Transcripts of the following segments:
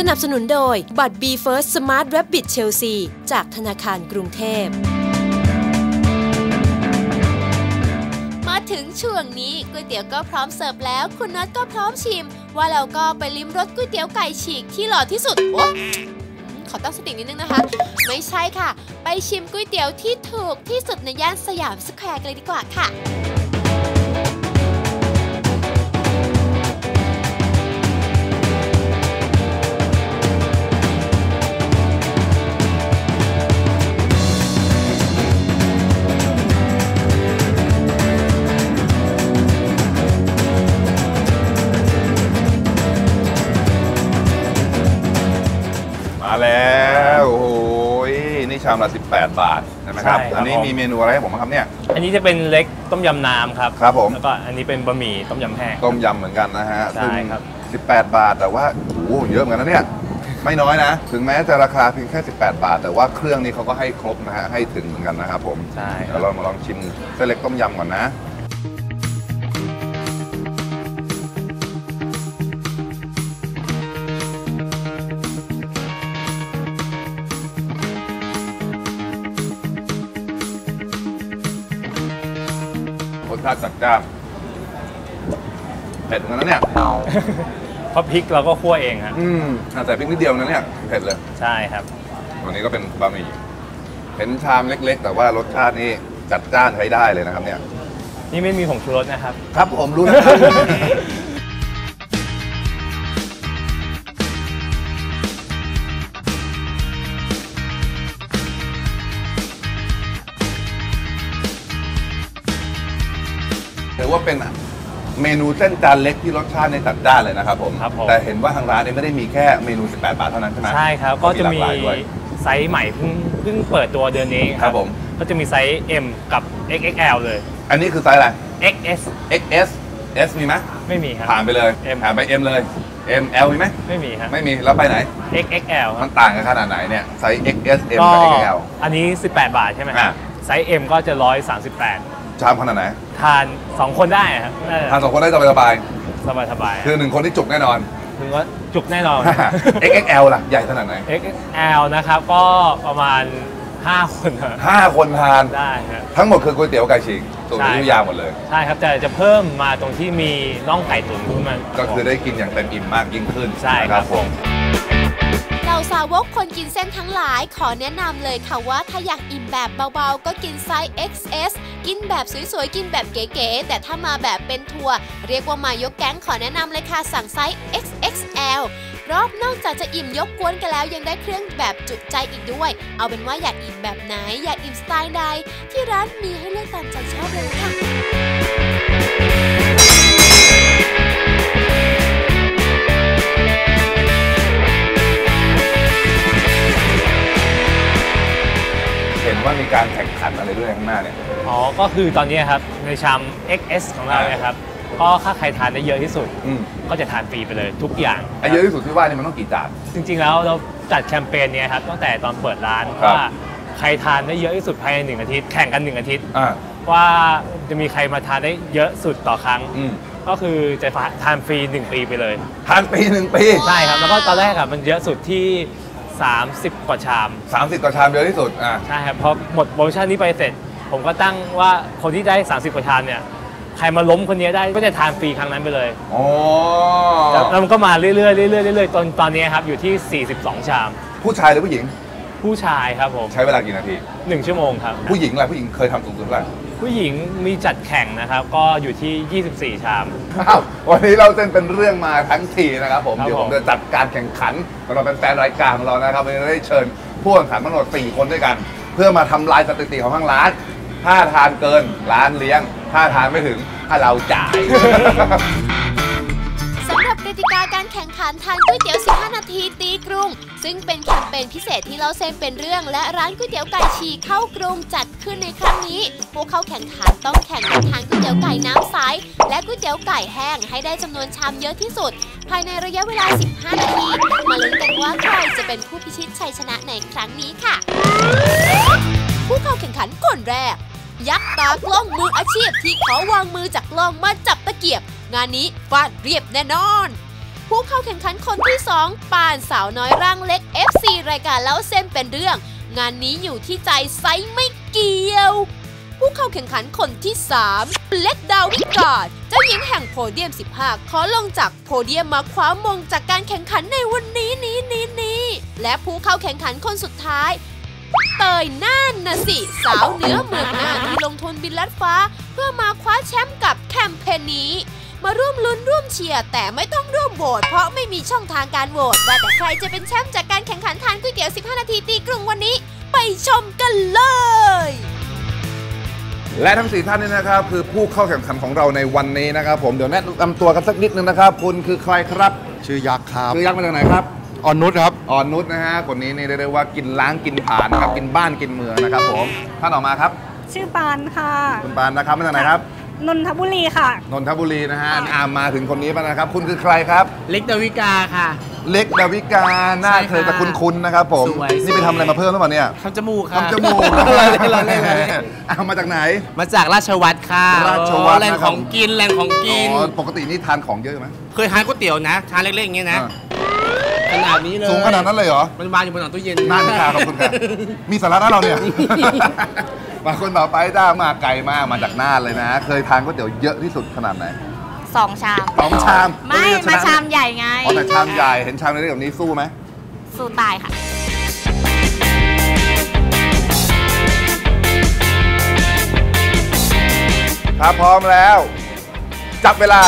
สนับสนุนโดยบัตร B First Smart Rabbit Chelsea จากธนาคารกรุงเทพ มาถึงช่วงนี้ก๋วยเตี๋ยวก็พร้อมเสิร์ฟแล้ว คุณน็อตก็พร้อมชิม ว่าเราก็ไปลิ้มรสก๋วยเตี๋ยวไก่ฉีกที่หล่อที่สุดโอ๊ะขอตั้งสตินิดนึงนะคะ ไม่ใช่ค่ะ ไปชิมก๋วยเตี๋ยวที่ถูกที่สุดในย่านสยามสแควร์กันเลยดีกว่าค่ะามละ 18 บาทใช่ไหมครับ ใช่ครับอันนี้มีเมนูอะไรให้ผมบ้างครับเนี่ย อันนี้จะเป็นเล็กต้มยำน้ำครับครับผม แล้วก็อันนี้เป็นบะหมี่ต้มยำแห้ง ต้มยำเหมือนกันนะฮะใช่ซึ่งครับ 18 บาทแต่ว่าโอ้โหเยอะเหมือนกันนะเนี่ย ไม่น้อยนะ ถึงแม้จะราคาเพียงแค่ 18 บาท แต่ว่าเครื่องนี้เขาก็ให้ครบนะฮะ ให้ถึงเหมือนกันนะครับผมใช่คเดี๋รัยวบเรามาลองชิมเส้นเล็กต้มยำก่อนนะ ชาติจัดจ้านเผ็ดเหมือนกันนะเนี่ย เพราะพริกเราก็คั่วเองฮะอืมอะใส่พริกนิดเดียวนะเนี่ย เผ็ดเลย ใช่ครับ วันนี้ก็เป็นบะหมี่เห็นชามเล็ก ๆ แต่ว่ารสชาตินี่จัดจ้านใช้ได้เลยนะครับเนี่ย นี่ไม่มีผงชูรสนะครับ ครับผมรู้นะ ว่าเป็นเมนูเส้นจานเล็กที่รสชาติในจัดจ้านเลยนะครับผม ครับผม แต่เห็นว่าทางร้านเนี่ยไม่ได้มีแค่เมนู 18 บาทเท่านั้นใช่ไหมใช่ครับ ก็จะมีหลากหลายด้วย ไซส์ใหม่เพิ่งเพิ่งเปิดตัวเดือนนี้ครับผม ก็จะมีไซส์ M กับ XXL เลย อันนี้คือไซส์อะไร XS XS S มีไหมไม่มีครับ ผ่านไปเลย M ผ่านไป M เลย M L มีไหมไม่มีครับ ไม่มีแล้วไปไหน XXL คมัรับนต่างกันขนาดไหนเนี่ยไซส์ XS M ก็กับ XL อันนี้ 18 บาทใช่ไหมครับอะไซส์ M ก็จะ 138 ชามขนาดไหน ทาน2คนได้ครับน่าจะทานสองคนได้สบายสบายสบายๆคือหนึ่งคนที่จุกแน่นอน ถึงว่าจุกแน่นอน XXL ล่ะ ใหญ่ขนาดไหน XXL นะครับก็ประมาณ 5 คนครับห้าคนทาน ได้ครับ ทั้งหมดคือก๋วยเตี๋ยวไก่ฉีกสูตรใช่อยุธยาหมดเลย ใช่ครับแต่จะเพิ่มมาตรงที่มีน่องไก่ตุ๋นขึ้นมา ก็คือได้กินอย่างเต็มอิ่มมากยิ่งขึ้นใช่ครับนะผมเหล่าสาวกคนกินเส้นทั้งหลายขอแนะนำเลยค่ะว่าถ้าอยากอิ่มแบบเบาๆ ก็กินไซส์ XS กินแบบสวยๆ กินแบบเก๋ๆ แต่ถ้ามาแบบเป็นทัวร์เรียกว่ามายกแก๊งขอแนะนำเลยค่ะสั่งไซส์ XXL รอบนอกจากจะอิ่มยกกวนกันแล้วยังได้เครื่องแบบจุใจอีกด้วย เอาเป็นว่าอยากอิ่มแบบไหน อยากอิ่มสไตล์ใด ที่ร้านมีให้เลือกตามใจชอบเลยค่ะ เห็นว่ามีการแข่งขันอะไรด้วยข้างหน้าเนี่ย อ๋อ ก็คือตอนนี้ครับ ในชาม XS ของเราเนี่ยครับก็ถ้าใครทานได้เยอะที่สุด อืม ก็จะทานฟรีไปเลยทุกอย่าง ไอ้เยอะที่สุดที่ว่านี่มันต้องกี่จาน จริงๆแล้วเราจัดแคมเปญเนี้ยครับตั้งแต่ตอนเปิดร้านครับ ว่าใครทานได้เยอะที่สุดภายในหนึ่งอาทิตย์แข่งกันหนึ่งอาทิตย์ อ่า ว่าจะมีใครมาทานได้เยอะสุดต่อครั้ง อืม ก็คือจะทานฟรี1ปีไปเลย ทานปีหนึ่งปี ใช่ครับ แล้วก็ตอนแรกอะมันเยอะสุดที่ 30 กว่าชาม 30กว่าชามเยอะที่สุดอ่าใช่ครับพอหมดโปรโมชั่นนี้ไปเสร็จ ผมก็ตั้งว่าคนที่ได้ 30 กว่าชามเนี่ยใครมาล้มคนนี้ได้ก็จะทานฟรีครั้งนั้นไปเลยอ๋อแล้วแล้วมันก็มาเรื่อยๆเรื่อยๆเรื่อยๆจนตอนนี้ครับอยู่ที่ 42 ชาม ผู้ชายหรือผู้หญิง ผู้ชายครับผม ใช้เวลากี่นาที 1 ชั่วโมงครับ ผู้หญิงล่ะผู้หญิงเคยทำสูงสุดเท่าไหร่ ผู้หญิงมีจัดแข่งนะครับ ก็อยู่ที่ 24 ชาม อ้าววันนี้เราเส้นเป็นเรื่องมาทั้งทีนะครับผม ครับเดี๋ยวผมผมจะจัดการแข่งขันสำหรับแฟนๆรายการของเรานะครับวันนี้เราได้เชิญผู้แข่งขันทั้งหมด4คนด้วยกัน เพื่อมาทำลายสถิติของทางร้าน ถ้าทานเกินร้านเลี้ยง ถ้าทานไม่ถึงถ้าเราจ่ายานทานก๋วยเตี๋ยว 15 นาทีตีกรุง ซึ่งเป็นแคมเปญพิเศษที่เล่าเส้นเป็นเรื่อง และร้านก๋วยเตี๋ยวไก่ฉีกเข้ากรุงจัดขึ้นในครั้งนี้ ผู้เข้าแข่งขันต้องแข่งกันทานก๋วยเตี๋ยวไก่น้ำใสและก๋วยเตี๋ยวไก่แห้งให้ได้จำนวนชามเยอะที่สุด ภายในระยะเวลา 15 นาที มาลุ้นกันว่าใครจะเป็นผู้พิชิตชัยชนะในครั้งนี้ค่ะ ผู้เข้าแข่งขันคนแรก ยักษ์ตากล้องมืออาชีพที่ขอวางมือจากกล้องมาจับตะเกียบ งานนี้ฟาดเรียบแน่นอน ผู้เข้าแข่งขันคนที่ 2ปานสาวน้อยร่างเล็ก FC รายการเล่าเส้นเป็นเรื่อง งานนี้อยู่ที่ใจไซส์ไม่เกี่ยว ผู้เข้าแข่งขันคนที่ 3 เล็กดาวิกาดเจ้าหญิงแห่งโพเดียม 15 ขอลงจากโพเดียมมาคว้ามงจากการแข่งขันในวันนี้นี้นี้นี้และผู้เข้าแข่งขันคนสุดท้ายเตยน่านนะสิ สาวเหนือเมืองน่านที่ลงทุนบินลัดฟ้า เพื่อมาคว้าแชมป์กับแคมเปญนี้ มาร่วมลุ้นร่วมเชียร์แต่ไม่ต้องร่วมโหวตเพราะไม่มีช่องทางการโหวตว่าแต่ใครจะเป็นแชมป์จากการแข่งขันทานก๋วยเตี๋ยว 15 นาทีตีกรุงวันนี้ ไปชมกันเลยและทั้งสี่ท่านนี้นะครับคือผู้เข้าแข่งขันของเราในวันนี้นะครับ ผมเดี๋ยวแนะนำตัวกันสักนิดนึงนะครับ คุณคือใครครับ ชื่อยักษ์ครับ ชื่อยักษ์มาจากไหนครับอ่อนนุชครับอ่อนนุชนะฮะคนนี้นี่เรียกได้ว่ากินล้างกินผ่านนะครับกินบ้านกินเมืองนะครับ ผมท่านออกมาครับ ชื่อปานค่ะ คุณปานนะครับมาจากไหนครับ นนทบุรีค่ะ นนทบุรีนะฮะอามมาถึงคนนี้บ้างนะครับ คุณคือใครครับ เล็กดาวิกาค่ะ เล็กดาวิกาหน้าใช่ค่ะเคยแต่คุ้นๆนะครับผม สวย นี่ไปทำอะไรมาเพิ่มหรือเปล่าเนี่ยทำจมูกค่ะทำจมูกเราเล่นเราเล่นเราเล่นเอามาจากไหน มาจากราชวัตรค่ะราชวัตรแหล่งนะครับของกินแหล่งของกิน อ๋อปกตินี่ทานของเยอะไหมเคยทานก๋วยเตี๋ยวนะทานเล็กๆอย่างเงี้ยนะ อ่าขนาดนี้เลยสูงขนาดนั้นเลยเหรอ มันวางอยู่บนหลังตู้เย็นนั่นค่ะขอบคุณค่ะมีสาระนะเราเนี่ย มาคนต่อไปด้ามาไกลมากมาจากน่านเลยนะ เคยทานก๋วยเตี๋ยวเยอะที่สุดขนาดไหนสองชามสองชามไม่เออชนะมาชามใหญ่ไงอ๋อแต่ชามใหญ่เห็นชามเล็กๆแบบนี้สู้ไหมสู้ตายค่ะ ถ้าพร้อมแล้ว จับเวลา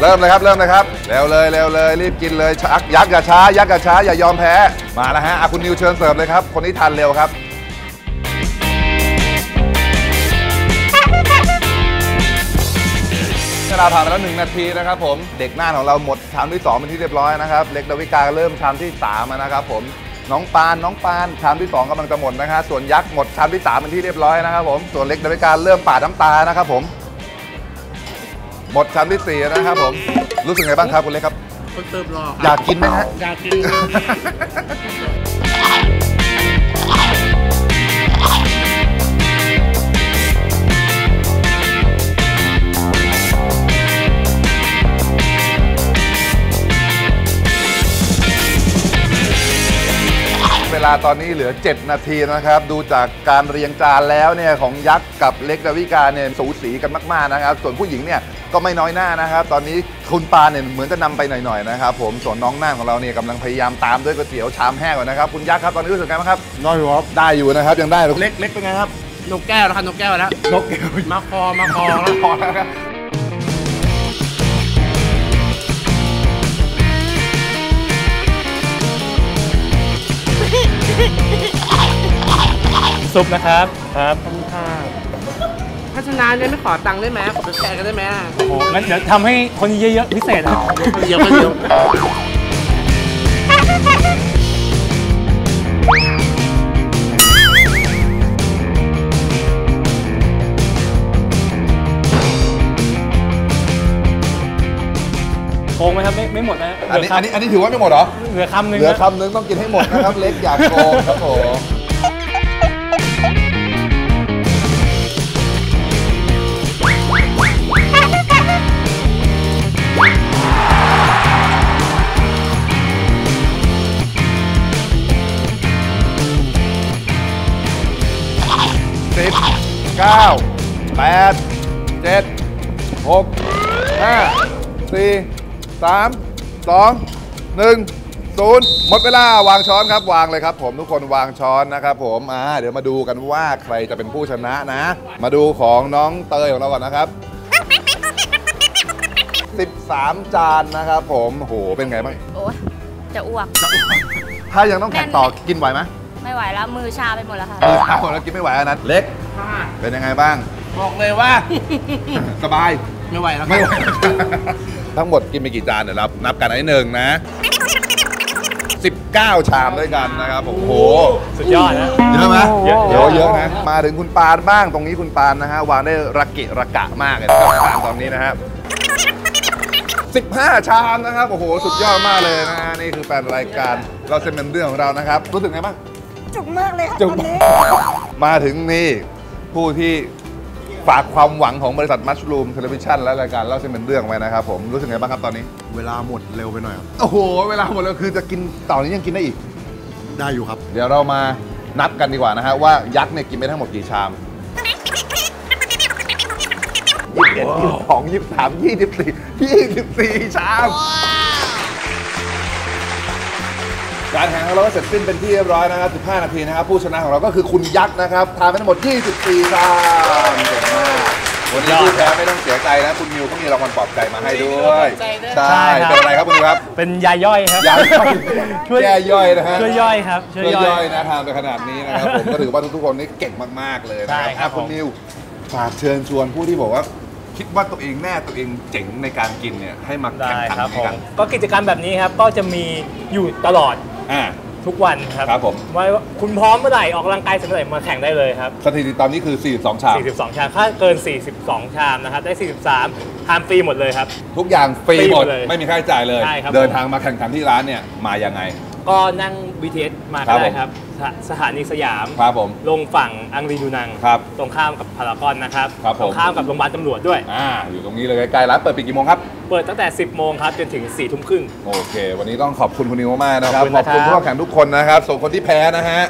เริ่มเลยครับเริ่มเลยครับเร็วเลยเร็วเลยรีบกินเลยชักยักษ์อย่าช้ายักษ์อย่าช้าอย่ายอมแพ้มาแล้วฮะอะคุณนิวเชิญเสิร์ฟเลยครับคนนี้ทานเร็วครับ วลาผ่านไปแล้วหนึ่งนาทีนะครับผมเด็กหน้าของเราหมดชามที่สองเป็นที่เรียบร้อยนะครับเล็กดาวิกาเริ่มชามที่สามแล้วนะครับผมน้องปานน้องปานชามที่สองกำลังจะหมดนะครับส่วนยักษ์หมดชามที่สามเป็นที่เรียบร้อยนะครับผมส่วนเล็กดาวิกาเริ่มปาดน้ำตานะครับผมหมดชามที่สี่นะครับผมรู้สึกไงบ้างครับคุณเล็กครับคนเติมรออค่ะยากกินไหมฮะอยากกิน ลาตอนนี้เหลือ 7 นาทีนะครับ ดูจากการเรียงจานแล้วเนี่ยของยักษ์กับเล็กดาวิกาเนี่ยสูสีกันมากๆนะครับ ส่วนผู้หญิงเนี่ยก็ไม่น้อยหน้านะครับ ตอนนี้คุณปาเนี่ยเหมือนจะนำไปหน่อยๆนะครับผมส่วนน้องน่านของเราเนี่ยกำลังพยายามตามด้วยก๋วยเตี๋ยวชามแห้งก่อนนะครับคุณยักษ์ครับตอนนี้รู้สึกไงบ้างครับน้อยครับได้อยู่นะครับยังได้เล็กเล็กเป็นไงครับนกแก้วแล้วค่ะนกแก้วแล้วนกแก้วมาคอมาคอแล้วพอแล้ว ซุปนะครับครับขอบคุณค่ะถ้าชนะเนี่ยไม่ขอตังค์ได้ไหมขอเป็นแฟนกันได้ไหมโอ้โหงั้นเดี๋ยวทำให้คนเยอะๆพิเศษนะครับ เดี๋ยวก็เดี๋ยว ไหมครับไม่ไม่หมดนะอันนี้อันนี้อันนี้ถือว่าไม่หมดเหรอเหลือคำหนึ่งเหลือนะคำนึงต้องกินให้หมดนะครับ เล็กอยากโกงครับผมสิบเก้าแปดเจ็ดหกห้าสี่ สามสองหนึ่งศูนย์หมดเวลาวางช้อนครับ วางเลยครับ ผมทุกคนวางช้อนนะครับผมอ่าเดี๋ยวมาดูกันว่าใครจะเป็นผู้ชนะนะ มาดูของน้องเตยของเราก่อนนะครับ13 จานนะครับผมโอ้โหเป็นไงบ้าง โอ้ยจะอ้วก ถ้ายังต้องแข่งต่อกินไหวไหมไม่ไหวแล้ว มือชาไปหมดแล้วค่ะเออเอาแล้วกินไม่ไหวอันนั้นเล็กค่ะเป็นยังไงบ้าง บอกเลยว่า สบาย ไม่ไหวแล้วไม่ค่ะไหว ทั้งหมดกินไปกี่จานเดี๋ยวเรานับกันอันที่หนึ่งนะ 19 ชามด้วยกันนะครับโอ้โหสุดยอดนะ เยอะไหมเยอะเยอะเยอะนะมาถึงคุณปานบ้างตรงนี้คุณปานนะฮะวางได้ระเกะระกะมากเลยนะครับชามตอนนี้นะครับ15 ชามนะครับโอ้โหสุดยอดมากเลยนะฮะนี่คือแฟนรายการเราเซ็นเป็นเรื่องของเรานะครับรู้สึกไงบ้างจุกมากเลยค่ะจุกตอนนี้ มาถึงนี่ผู้ที่ ฝากความหวังของบริษัทมัชรูมเทเลวิชันและรายการเล่าเส้นเป็นเรื่องไว้นะครับผมรู้สึกไงบ้างครับตอนนี้ เวลาหมดเร็วไปหน่อยครับโอ้โห เวลาหมดแล้วคือจะกินต่อนี้ยังกินได้อีก ได้อยู่ครับ เดี๋ยวเรามานับกันดีกว่านะฮะว่ายักษ์เนี่ยกินไปทั้งหมดกี่ชามยี่สิบเอ็ดยี่สิบสองยี่สิบสามยี่สิบสี่ยี่สิบสี่ชาม การแข่งของเราก็เสร็จสิ้นเป็นที่เรียบร้อยนะครับ 15 นาทีนะครับ ผู้ชนะของเราก็คือคุณยักษ์นะครับทานไปทั้งหมด 24ชามเก่งมาก วันนี้ผู้แพ้ไม่ต้องเสียใจนะ คุณมิวเขามีรางวัลปลอบใจมาให้ด้วยใช่เป็นอะไรครับคุณมิวครับ เป็นยาย่อยครับยาย่อยช่วยแย่ย่อยนะฮะช่วยย่อยครับช่วยช่วยย่ย่ออยยนะทานไปขนาดนี้นะครับผมก็ถือว่าทุกๆคนนี่เก่งมากๆเลยนะใช่คครัรับบคุณผมมิวฝากเชิญชวนผู้ที่บอกว่าคิดว่าตัวเองแน่ตัวเองเจ๋งในการกินเนี่ยให้มาได้แข่งขันครับนี้ผมกัน ก็กิจกรรมแบบนี้ครับก็จะมีอยู่ตลอด อ่า ทุกวันครับครับผม ว่าคุณพร้อมเมื่อไหร่ออกกำลังกายเสร็จเมื่อไหร่มาแข่งได้เลยครับ สถิติตอนนี้คือ 42 ชาม 42 ชามถ้าเกิน 42 ชามนะครับได้ 43ทานฟรีหมดเลยครับ ทุกอย่างฟรีฟรีหหมมดดเลยไม่มีค่าใช้จ่ายเลย ใช่ครับ เดินทางมาแข่งขันที่ร้านเนี่ยมายังไง ก็นั่ง BTS มาครัก็บได้ผมครับสถสถานีสยามครับผม ลงฝั่งอังรีดูนัง ครับตรงข้ามกับพารากอนนะครับครับผม ตรงข้ามกับโรงพยาบาลตำรวจด้วย อ่าอยู่ตรงนี้เลยใกล้ๆร้านเปิดปิดกี่โมงครับ เปิดตั้งแต่ 10 โมงครับจนถึง4ทุ่มครึ่ง โอเค วันนี้ต้องขอบคุณคุณนิวมากๆนะครับขอบคุณนะครับ ผู้เข้าแข่งทุกคนนะครับ ส่วนคนที่แพ้นะฮะ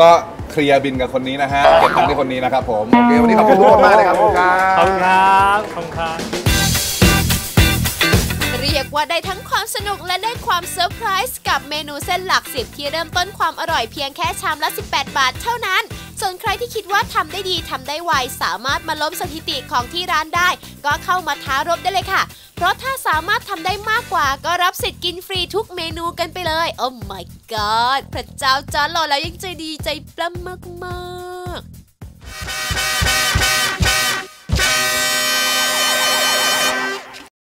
ก็เคลียร์บินกับคนนี้นะฮะ เก็บตังค์ที่คนนี้นะครับผม โอเค วันนี้ขอบคุณทุกคนมากเลยครับขอบคุณครับ ขอบคุณครับขอบคุณครับ เรียกว่าได้ทั้งความสนุกและได้ความเซอร์ไพรส์กับเมนูเส้นหลักสิบที่เริ่มต้นความอร่อยเพียงแค่ชามละ 18 บาทเท่านั้น ส่วนใครที่คิดว่าทำได้ดีทำได้ไว สามารถมาล้มสถิติของที่ร้านได้ ก็เข้ามาท้ารบได้เลยค่ะ เพราะถ้าสามารถทำได้มากกว่า ก็รับสิทธิ์กินฟรีทุกเมนูกันไปเลย โอ้ my god พระเจ้าจอร์จรอแล้วยังใจดีใจปล้ำมากๆ